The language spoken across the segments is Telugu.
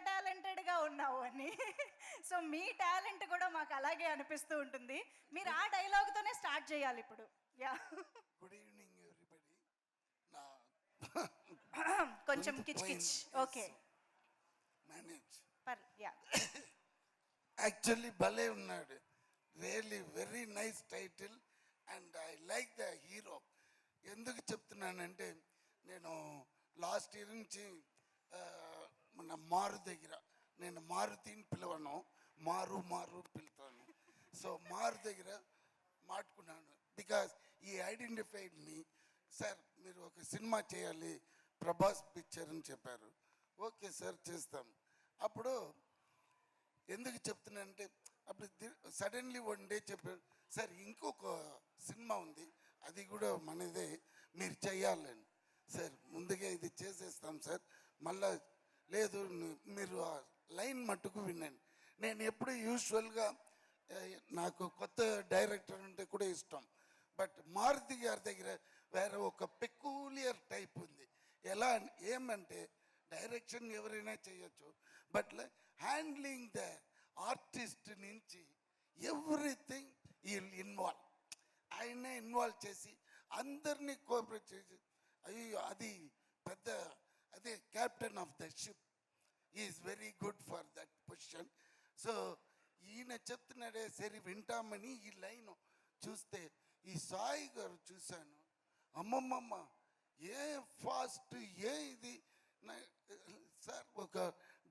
టాలెంటెడ్గా ఉన్నావు అని. సో మీ టాలెంట్ కూడా మాకు అలాగే అనిపిస్తూ ఉంటుంది. మీరు ఆ డైలాగ్తోనే స్టార్ట్ చేయాలి ఇప్పుడు. యా. Good evening everybody. నా కొంచెం కిచ్ కిచ్. ఓకే. మేనేజ్ పర్ యా. యాక్చువల్లీ భలే ఉన్నాడు. Really very nice title and I like the hero ఎందుకు చెప్తున్నానంటే నేను లాస్ట్ ఇయర్ నుంచి ఆ, మన మారు దగ్గర. నేను మారుతిని పిలవను మారు మారు పిలుతాను. సో మారు దగ్గర మాట్లాడుకున్నాను. బికాస్ ఈ ఐడెంటిఫైడ్ మీ సార్ మీరు ఒక సినిమా చేయాలి ప్రభాస్ పిక్చర్ అని చెప్పారు. ఓకే సార్ చేస్తాం. అప్పుడు ఎందుకు చెప్తున్నానంటే అప్పుడు సడన్లీ వన్ డే చెప్పారు సార్ ఇంకొక సినిమా ఉంది అది కూడా మనదే మీరు చేయాలని. సార్ ముందుగా ఇది చేసేస్తాం సార్ మళ్ళీ లేదు మీరు ఆ లైన్ మట్టుకు వినండి. నేను ఎప్పుడు యూజువల్గా నాకు కొత్త డైరెక్టర్ అంటే కూడా ఇష్టం. బట్ మారుతి గారి దగ్గర వేరే ఒక పెకూలియర్ టైప్ ఉంది. ఎలా ఏమంటే డైరెక్షన్ ఎవరైనా చేయొచ్చు బట్ హ్యాండ్లింగ్ ద ఆర్టిస్ట్ నుంచి ఎవ్రీథింగ్ ఈ ఇన్వాల్వ్. ఆయనే ఇన్వాల్వ్ చేసి అందరినీ కోఆపరేట్ చేసి అయ్యో అది పెద్ద captain of the ship is very good for that position so ఈయన చెప్తున్నాడే సరే వింటామని ఈ లైన్ చూస్తే ఈ సాయి గారు చూశాను. అమ్మమ్మమ్మ ఏ ఫాస్ట్ ఏ ఇది? సార్ ఒక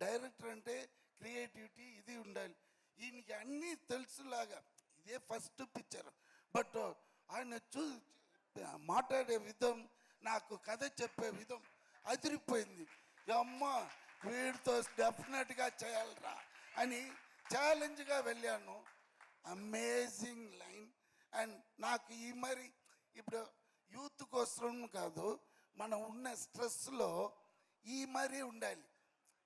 డైరెక్టర్ అంటే క్రియేటివిటీ ఇది ఉండాలి. ఈయనకి అన్నీ తెలుసులాగా. ఇదే ఫస్ట్ పిక్చర్. బట్ ఆయన చూ మాట్లాడే విధం నాకు కథ చెప్పే విధం అదిరిపోయింది. అమ్మ వీడితో డెఫినెట్గా చేయాలరా అని ఛాలెంజ్గా వెళ్ళాను. Amazing line. అండ్ నాకు ఈ మరి ఇప్పుడు యూత్ కోసం కాదు మనం ఉన్న స్ట్రెస్లో ఈ మరీ ఉండాలి.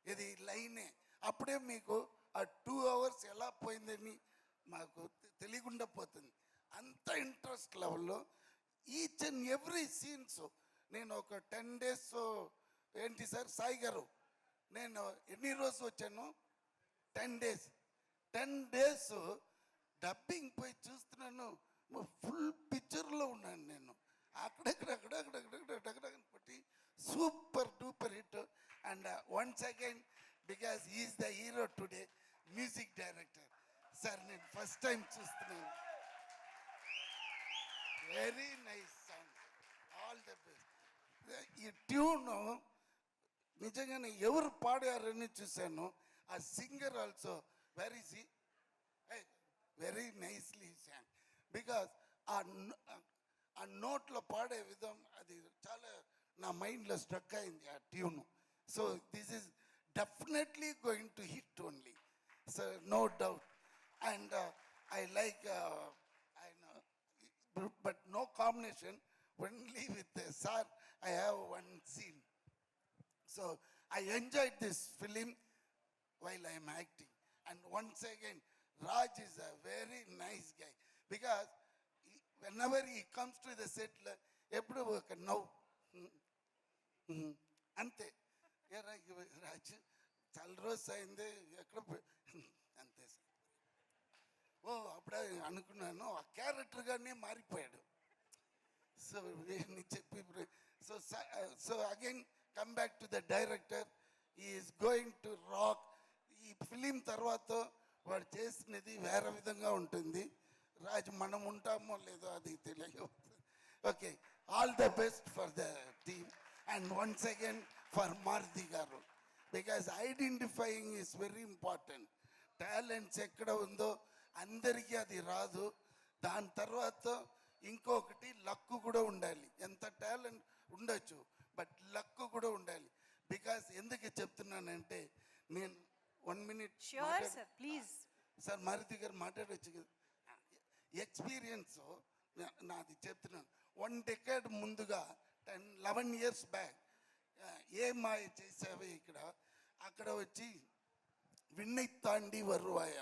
ఇది లైనే. అప్పుడే మీకు ఆ టూ అవర్స్ ఎలా పోయిందని మాకు తెలియకుండా పోతుంది. అంత ఇంట్రెస్ట్ లెవెల్లో ఈచ్ అండ్ ఎవ్రీ సీన్స్ నేను ఒక టెన్ డేస్ ఏంటి సార్? సాయి గారు నేను ఎన్ని రోజులు వచ్చాను? Ten days. Ten days dubbing పోయి చూస్తున్నాను. ఫుల్ పిక్చర్లో ఉన్నాను నేను. అక్కడక్కడ అక్కడక్కడ పట్టి super duper hit. And once again because is the hero today music director. Sir నేను ఫస్ట్ టైం చూస్తున్నాను. Very nice song. All the best ఈ ట్యూన్ నిజంగానే ఎవరు పాడారని చూశాను ఆ సింగర్ ఆల్సో వెరీ సి వెరీ నైస్లీ సాంగ్ బికాస్ ఆ న- ఆ నోట్లో పాడే విధం అది చాలా నా మైండ్లో స్ట్రక్ అయింది ఆ tune so this is definitely going to hit only so no doubt and I like I but no combination only with sir I have one scene So I enjoyed this film while I am acting. And once again, Raj is a very nice guy because he- whenever he comes to the set, like, ఎప్పుడు ఒక నవ్వు "Hmm, hmm." అంతే ఏ రా- ఇవ- రాజ్ చాలా రోజు అయింది ఎక్కడ పోయి-" అంతే సార్ ఓ అప్పుడే అనుకున్నాను ఆ క్యారెక్టర్గానే మారిపోయాడు సో వీడిని చెప్పి so so again come back to the director is going to rock ఈ ఫిలిం తర్వాత వాడు చేసినది వేరే విధంగా ఉంటుంది. రాజు మనం ఉంటామో లేదో అది తెలియదు. Okay all the best for the team and once again for Maruti గారు. Because identifying is very important talents ఎక్కడ ఉందో అందరికీ అది రాదు. దాని తర్వాత ఇంకొకటి లక్కు కూడా ఉండాలి. ఎంత టాలెంట్ ఉండొచ్చు? కూడా ఉండాలి. బికాస్ ఎందుకు చెప్తున్నానంటే నేను one minute sure sir please sir Maruti గారు మాట్లాడవచ్చు కదా. ఎక్స్పీరియన్స్ నాది చెప్తున్నాను. వన్ డెకేడ్ ముందుగా ten eleven years back Ye Maaya Chesave ఇక్కడ. అక్కడ వచ్చి Vinnai Thaandi Varuvaaya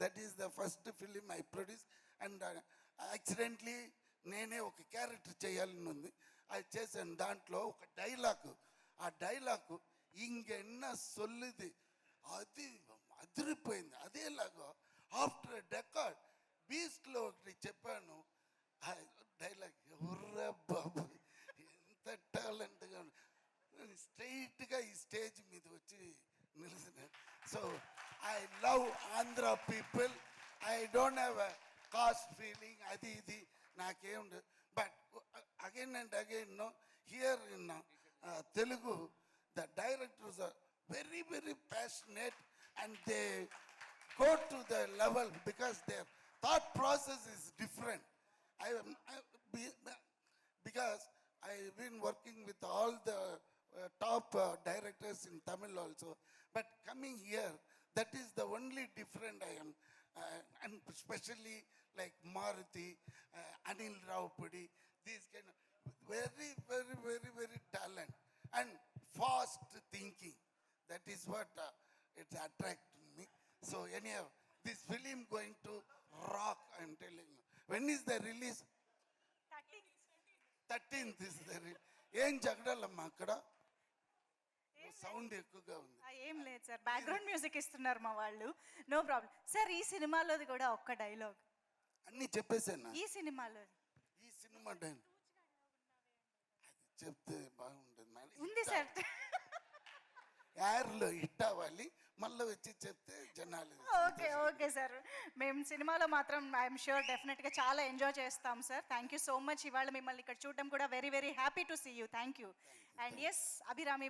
that is the first film I produce and accidentally నేనే ఒక క్యారెక్టర్ చేయాలని ఉంది. అది చేశాను. దాంట్లో ఒక డైలాగ్ ఆ డైలాగ్ ఇంకెన్న సొల్లుది అది అదిరిపోయింది అదేలాగా ఆఫ్టర్ డెకార్డ్ బీస్ట్లో ఒకటి చెప్పాను డైలాగ్ ఎవర్రా బాబు ఎంత టాలెంట్గా స్ట్రైట్గా ఈ స్టేజ్ మీద వచ్చి నిలిచిన so I love Andhra people I don't have a caste feeling అది ఇది నాకేం but again and again no here in Uh, Telugu, the directors are very, very passionate and they go to the level because their thought process is different. I, am, I because I've been working with all the uh, top uh, directors in Tamil also, but coming here, that is the only different I am. Uh, and especially like Maruti, uh, Anil Raupudi, these kind of. Very, very, very, very talent and fast thinking. That is what uh, it attracted me. So anyhow, this film going to rock. I'm telling you. When is the release? Thirteenth is the ఏం జగడాలమ్మా అక్కడ సౌండ్ ఎక్కువగా ఉంది ఏం లేదు సార్ బ్యాక్గ్రౌండ్ మ్యూజిక్ ఇస్తున్నారు మా వాళ్ళు నో ప్రాబ్లం సార్ ఈ సినిమాలోది కూడా ఒక్క డైలాగ్ అన్నీ చెప్పేసాను ఈ సినిమాలో ఈ సినిమా అది చెప్తే బాగుంటుంది. మేడం ఉంది సార్. యార్లో హిట్ అవ్వాలి మళ్ళీ వచ్చి చెప్తే జనాలు ఓకే ఓకే సార్. మేము సినిమాలో మాత్రం ఐఎమ్ షూర్ డెఫినెట్గా చాలా ఎంజాయ్ చేస్తాం sir. Thank you so much ఇవాళ మిమ్మల్ని ఇక్కడ చూడడం కూడా very very happy to see you thank you and S Abhirami